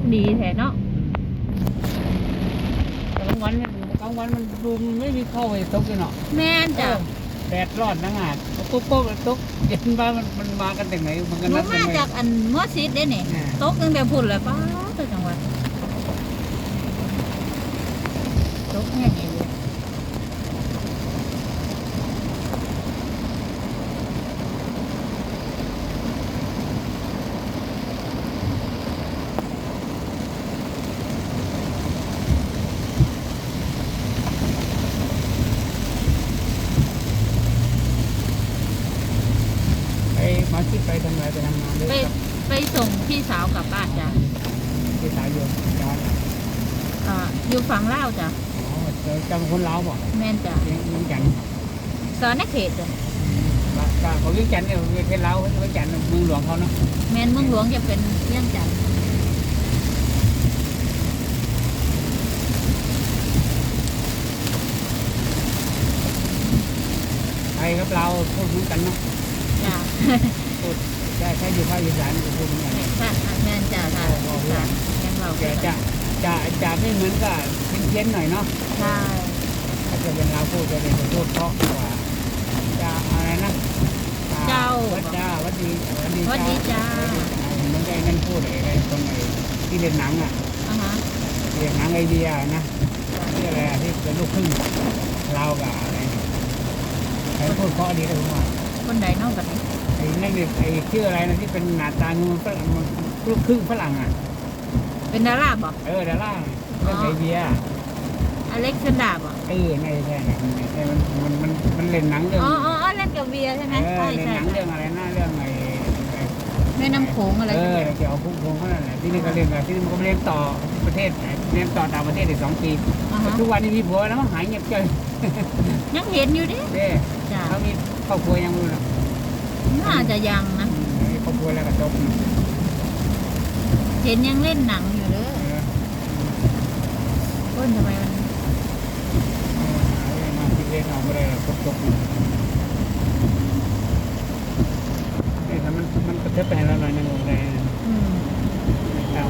กดีแท้เนาะกลางวันมันกลางวันมันดูมันไม่มีเข้าไปตกเลยเนาะแม่นจ้ะแดดร้อนนะงาดตุ๊กตุ๊กตกเย็นบ้านมันมันมากันแต่ไหนมันหกันนูนัดมายังไงจากอันมอซิดเด้นี่อ่าตกตั้งแต่พุ่นเลยป้าตัวจังหวัดตกแห้งอีหลี ไปมาคิดไปทำ อะไรไปทำงานด้วยไปครับไปส่งพี่สาวกลับบ้านจ้ะที่สายโยมจานอ่าอยู่ฝั่งลาวจ้ะอ๋อเจอจำคนลาวบ่แม่นจ้ะเลี้ยงเลี้ยงจันทร์สอนในเขตจ้ะบ้านบ้านเขาเลี้ยงจันทร์เนี่ยเลี้ยงลาวเลี้ยงจันทร์เมืองหลวงเขาเนาะแม่นเมืองหลวงจะเป็นเรื่องจันทน์ไทยกับเราวพูดเหมือนกันเนาะจ้ะพูด ใช่ใช่อยู่ภาคอีสานก็พูดเหมือนกันค่ะแม่นจ้ะค่ะค่ะยังเราแต่จะจะจะไม่เหมือนกับเพี้ยนๆหน่อยเนาะใช่ถ้าจะเป็นเราวพูดจะเป็นพูดเพราะกว่าจะอะไรนะวัดจ้าวัดดีวัดดีสวัสดีจ้าเหมือนกับไอ้นั่นพูดไอ้ไอ้ตรงไอ้ที่เล่นหนังอะอ่าฮะเรียนหนังไอเดียนะที่อะไรอะที่เป็นลูกครึ่งลาวกับอะไรเนี่ยใครพูดเพราะดีเลยผมว่าคนใดเนอกกันนี้ไอ้นั่นเนี่ยไอ้ชื่ออะไรนะที่เป็นหน้าตางูฝรั่งมันลูกครึ่งฝรั่งอะ เป็นดาราบ่เออดาราเรื่องไอเดียอเล็กซานดราบ่เออไม่ใช่นะไอ้มันมันมันมันเล่นหนังเรื่องอ๋ออ๋ออ๋อเล่นกับเบียร์ใช่ไหมเออใช่เล่นใช่หนังเรื่องอะไรนะเรื่องไอ้ไอ้แม่น้ำโขงอะไรเอสักออย่างเกี่ยวกับพุ่งพวงเขานั่นแหละที่นี่ก็เรียนกับที่นี่มันก็ไปเรียนต่อประเทศเรียนต่อต่างประเทศอีกสองปีอ่าฮะทุกวันนี้มีผัวแล้วมันหายเงียบเกินยังเห็นอยู่ดิเด้จ้ะเขามีครอบครัวยังไม่รู้หรอก น่าจะยังนะมีครอบครัวแล้วก็จบนะเห็นยังเล่นหนังอยู่เด้อเออก้นทำไมมันเอาเอามาคิดเล่นเอาไม่ได้หรอกจบจบนะนี่ถ้ามันมันกระเทิบไปให้เราหน่อยนึงเลยอืมเอา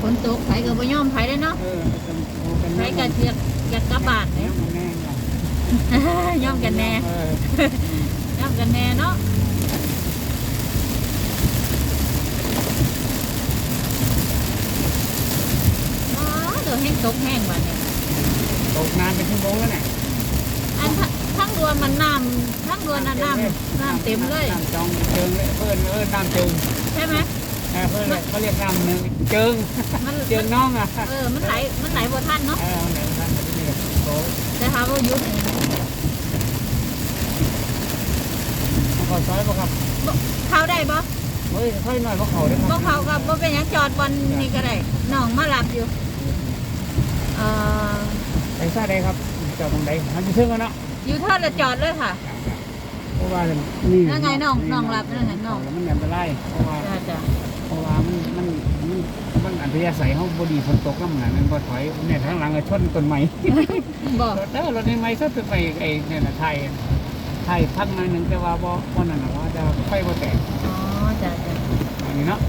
ฝนตกไผก็บ่ยอมไผเลยเนาะเออเป็นไผก็เทือกอยากกลับบ้านแน่เนี่ยมันแน่เนาะยอมกันแน่ เออยอมกันแน่เนาะอ๋อเดี๋ยวแห้งตกแห้งวันนี้ตกนานเป็นชั่วโมงแล้วเนี่ยอันททั้งรวนมันน้ำทั้งรวนน่ะน้ำน้ำเต็มเลยน้ำจองเจิงเลยเพื่อนเออน้ำเจิงใช่ไหมเออเพื่อนเลยเขาเรียกน้ำหนึ่งเจิงมันเจิงน้องอะเออมันไหลมันไหลบ่ทันเนาะเออไหนท่านที่นี่โตแต่ถามว่าหยุดนี่ ข อซอยป่ะครับบ่เข้าได้บ่เฮ้ยค่อยหน่อยเพราะเขาได้คบ่รับเข้าก็บ่เป็นหยังจอดบอลนี่ก็ได้น้องมารับอยู่เอ่อไปซาได้ครับจอดตรงไหนมันจะถึงแล้วเนาะอยู่เท่าละจอดเลยค่ะ เพราะว่านี่นั่นไงน้องน้องรับนั่นไงน้อง แล้วมันอันตรายเพราะว่าจ้าจ้าเพราะว่ามันมันมันมันอัธยาศัยเขาบดีฝนตกแล้วมันมันก็ถอยเนี่ยทางหลังก็ชนต้นไม้บ่รถเด้อรถในไม้ชนต้นไม้ไอ้เนี่ยนะไทย ไทยพักหน่อยหนึงแต่ว่าบ่บ่นั่นน่ะว่าจะไฟบ่แตกอ๋อจ้าจ้าอันนี้เนาะ